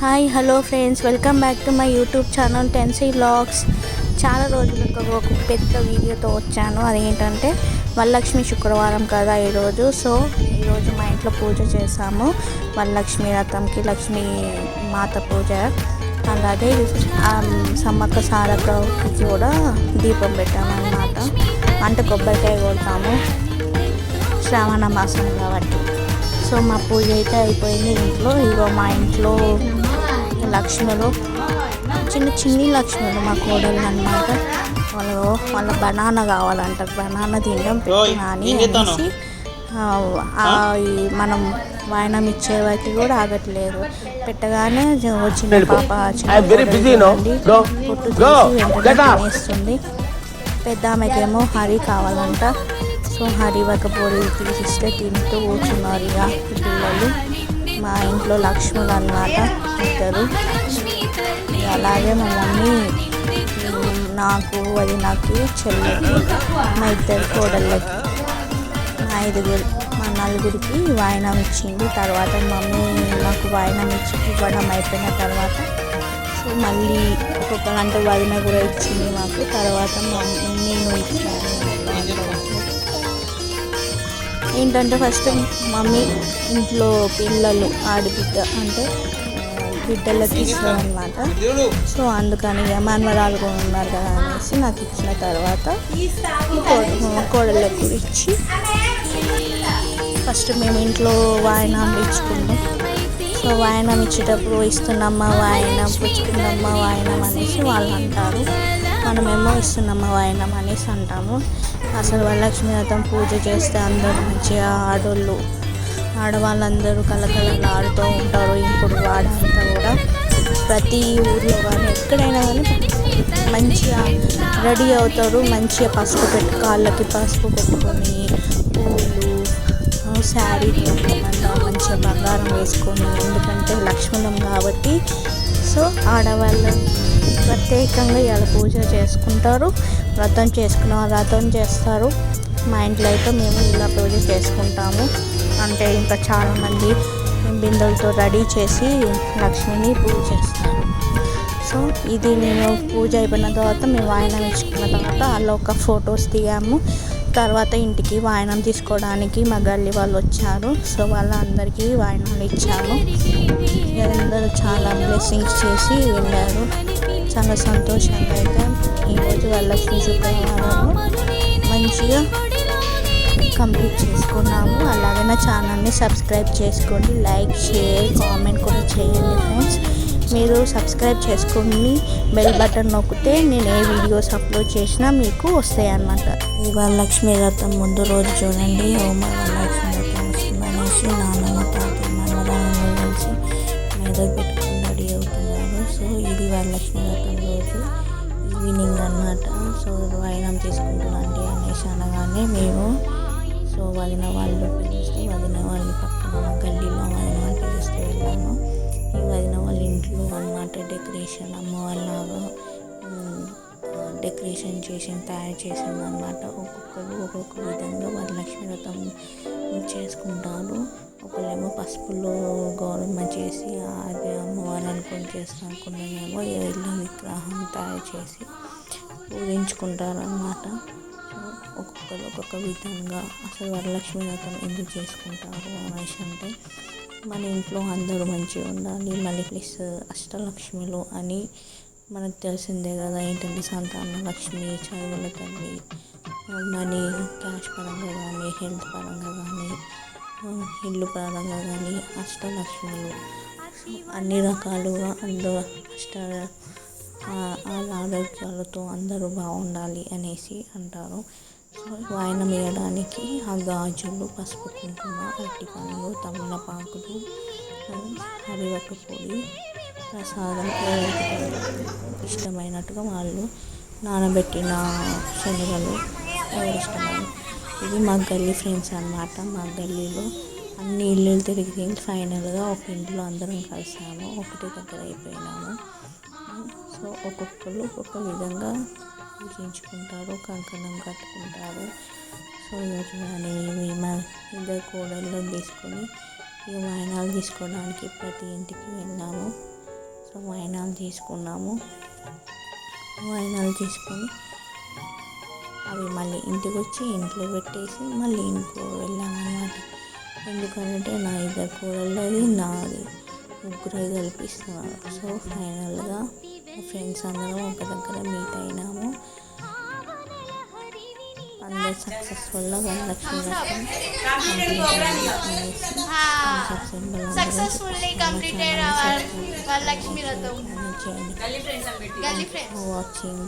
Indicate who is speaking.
Speaker 1: Hi hello friends welcome back to my YouTube channel Tennessee vlogs చాలా రోజులకు ఒక పెద్ద వీడియోతో వచ్చాను. అదేంటంటే వరలక్ష్మి శుక్రవారం కదా ఈరోజు. సో ఈరోజు మా ఇంట్లో పూజ చేసాము వరలక్ష్మి రథంకి లక్ష్మీ మాత పూజ. అలాగే సమ్మక్క సారక్కకి కూడా దీపం పెట్టాము అన్నమాట అంటే కొబ్బరికాయ కొడతాము. శ్రావణ మాసం కాబట్టి. సో మా పూజ అయితే అయిపోయింది ఇంట్లో. ఇగో మా ఇంట్లో లక్ష్ములు చిన్న చిన్ని లక్ష్ములు మా కోడలు అన్నమాట. వాళ్ళు వాళ్ళ బనానా కావాలంటారు బనానా తినడం అని అనేసి మనం వాయనం ఇచ్చే వాటికి కూడా ఆగట్లేదు. పెట్టగానే వచ్చిన పాప. పొట్టు. తినేస్తుంది. పెద్ద ఆమెకేమో హరి కావాలంట. సో హరి ఒక పొడి తీసిస్తే తింటూ కూర్చున్నారు ఇక పిల్లలు. మా ఇంట్లో లక్ష్ములు అన్నమాట ఇద్దరు అలాగే మా మమ్మీ నాకు అది నాకు చెల్లెకి మా ఇద్దరు కోడళ్ళకి మా ఐదుగురు మా నలుగురికి వాయినం ఇచ్చింది. తర్వాత మమ్మీ నాకు వాయినం ఇచ్చి ఇవ్వడం అయిపోయిన తర్వాత సో మళ్ళీ ఒక్కొక్క అంటే వదిన కూడా ఇచ్చింది మాకు. తర్వాత మా నేను ఇచ్చాను ఏంటంటే ఫస్ట్ మమ్మీ ఇంట్లో పిల్లలు ఆడబిడ్డ అంటే బిడ్డలకి ఇస్తాం అనమాట సో అందుకని ఇక మనవరాలు కూడా ఉన్నారు కదా అనేసి నాకు ఇచ్చిన తర్వాత కో- కోడళ్ళకు ఇచ్చి ఫస్ట్ మేము ఇంట్లో వాయనాలు ఇచ్చుకున్నాం. సో వాయనం ఇచ్చేటప్పుడు ఇస్తున్నమ్మా వాయనం పుచ్చుకుందమ్మా వాయనం అనేసి వాళ్ళు అంటారు మనమేమో ఇస్తున్నమ్మ వాయినం అనేసి అంటాము. అసలు వరలక్ష్మి వ్రతం పూజ చేస్తే అందరూ మంచిగా ఆడోళ్ళు ఆడవాళ్ళందరూ కలకలలు ఆడుతూ ఉంటారు. ఇప్పుడు వాడంతా కూడా ప్రతి ఊర్లో కానీ ఎక్కడైనా కానీ మంచిగా రెడీ అవుతారు. మంచిగా పసుపు పెట్టు కాళ్ళకి పసుపు పెట్టుకొని పూలు శారీ కట్టుకోమంట మంచిగా బంగారం వేసుకొని ఎందుకంటే లక్ష్మణం కాబట్టి. సో ఆడవాళ్ళు ప్రత్యేకంగా ఇలా పూజ చేసుకుంటారు. వ్రతం చేసుకున్న వ్రతం చేస్తారు. మా ఇంట్లో అయితే మేము ఇలా పూజ చేసుకుంటాము. అంటే ఇంకా చాలామంది బిందెలతో రెడీ చేసి లక్ష్మిని పూజ చేస్తారు. సో ఇది నేను పూజ అయిపోయిన తర్వాత మేము వాయనం ఇచ్చుకున్న తర్వాత అలా ఒక ఫొటోస్ దిగాము. తర్వాత ఇంటికి వాయనం తీసుకోవడానికి మా గల్లి వాళ్ళు వచ్చారు. సో వాళ్ళందరికీ వాయనాలు ఇచ్చాము. అందరూ చాలా బ్లెస్సింగ్స్ చేసి వెళ్ళారు. చాలా సంతోషంగా అయితే ఈరోజు వరలక్ష్మి శుక్రవారం మంచిగా కంప్లీట్ చేసుకున్నాము. అలాగే నా ఛానల్ని సబ్స్క్రైబ్ చేసుకోండి. లైక్ షేర్ కామెంట్ కూడా చేయండి ఫ్రెండ్స్. మీరు సబ్స్క్రైబ్ చేసుకుని బెల్ బటన్ నొక్కితే నేను ఏ వీడియోస్ అప్లోడ్ చేసినా మీకు వస్తాయి అన్నమాట ఈ వరలక్ష్మి వ్రతం ముందు రోజు చూడండి. ఓ వరలక్ష్మి వ్రతం వస్తుందనేసి నాన్నమ్మ తాత మనవరాలను కలిసి మీద వరలక్ష్మి వ్రతం రోజు ఈవినింగ్ అన్నమాట. సో వాయినం తీసుకుంటున్నాండి అనేసి అనగానే మేము సో వదిన వాళ్ళు పిలిస్తే వదిన వాళ్ళ పక్కన గల్లీలో వదిన వాళ్ళు పిలిస్తే వెళ్ళాను ఈ వదిన వాళ్ళ ఇంట్లో అన్నమాట డెకరేషన్ అమ్మవారిలాగా డెకరేషన్ చేసి తయారు చేసింది అనమాట ఒక్కొక్కరు ఒక్కొక్క విధంగా వరలక్ష్మి వ్రతం చేసుకుంటారు. ఒకళ్ళేమో పసుపులో గౌరమ్మ చేసి అది అమ్మవారు అనుకొని చేస్తాం అనుకున్నామేమో ఇళ్ళ విగ్రహం తయారు చేసి పూజించుకుంటారన్నమాట. ఒక్కొక్కరు ఒక్కొక్క విధంగా అసలు వరలక్ష్మి వ్రతం ఎందుకు చేసుకుంటారు అనేసి అంటే మన ఇంట్లో అందరూ మంచిగా ఉండాలి మళ్ళీ ప్లస్ అష్టలక్ష్మిలు అని మనకు తెలిసిందే కదా ఏంటంటే సంతాన లక్ష్మి చదువుల తల్లి మనీ క్యాష్ పరంగా కానీ హెల్త్ పరంగా కానీ ఇల్లు పరంగా కానీ అష్టలక్ష్మిలు అన్ని రకాలుగా అందరూ అష్ట వాళ్ళ ఆరోగ్యాలతో అందరూ బాగుండాలి అనేసి అంటారు. వాయన వేయడానికి ఆ గాజులు పసుపు కుంకుమ అరటి పండ్లు తమలపాకులు హరివక్క పొడి ప్రసాదం ఇష్టమైనట్టుగా వాళ్ళు నానబెట్టిన శనగలు ఎవరి ఇష్టమైన ఇది మా గల్లీ ఫ్రెండ్స్ అన్నమాట. మా గల్లీలో అన్ని ఇల్లు తిరిగి ఫైనల్గా ఒక ఇంట్లో అందరం కలిసాము. ఒకటి దగ్గర అయిపోయినాము. సో ఒక్కొక్కరు ఒక్కొక్క విధంగా పూజించుకుంటారు కంకణం కట్టుకుంటారు. సో ఈరోజు కానీ మా ఇద్దరు కోడళ్ళు తీసుకొని ఈ వాయనాలు తీసుకోవడానికి ప్రతి ఇంటికి వెళ్ళాము. సో వాయినాలు తీసుకున్నాము. వాయినాలు తీసుకొని అవి మళ్ళీ ఇంటికి వచ్చి ఇంట్లో పెట్టేసి మళ్ళీ ఇంకో వెళ్ళామన్నమాట. ఎందుకంటే నా ఇద్దరు కూరళ్ళది నాది ముగ్గురు కల్పిస్తున్నారు సో ఫైనల్గా ఫ్రెండ్స్ అందరం ఒక దగ్గర మీట్ అయినాము. అందరు సక్సెస్ఫుల్గా వరలక్ష్మి వ్రతం వాచింగ్